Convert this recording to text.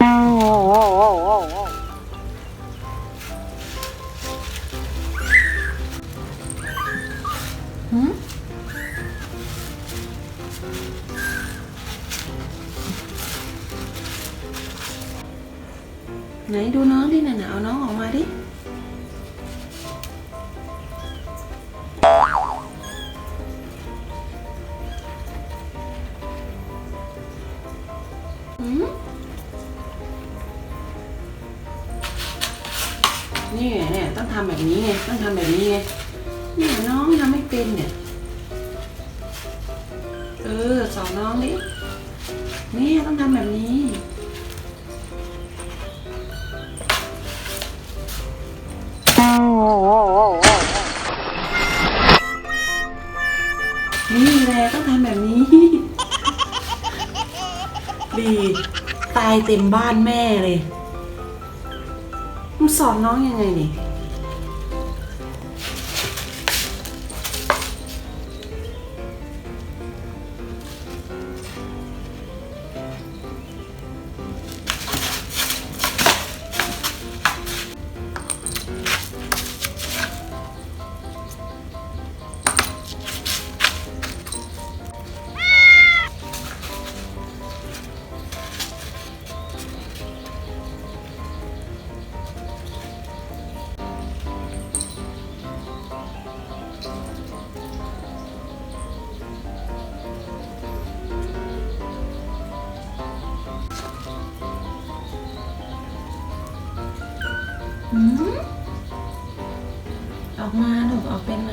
này, Nãy đu nón đi nè nào nón còn mai đi Hmm? นี่ไงเนี่ยต้องทำแบบนี้ไงต้องทำแบบนี้ไงเนี่ยน้องทำไม่เป็นเนี่ยเออสอนน้องดินี่ต้องทำแบบนี้นี่แหละต้องทำแบบนี้ ดี ตายเต็มบ้านแม่เลย สอนน้องยังไงนี่ ออกมาลูกออกเป็นไหม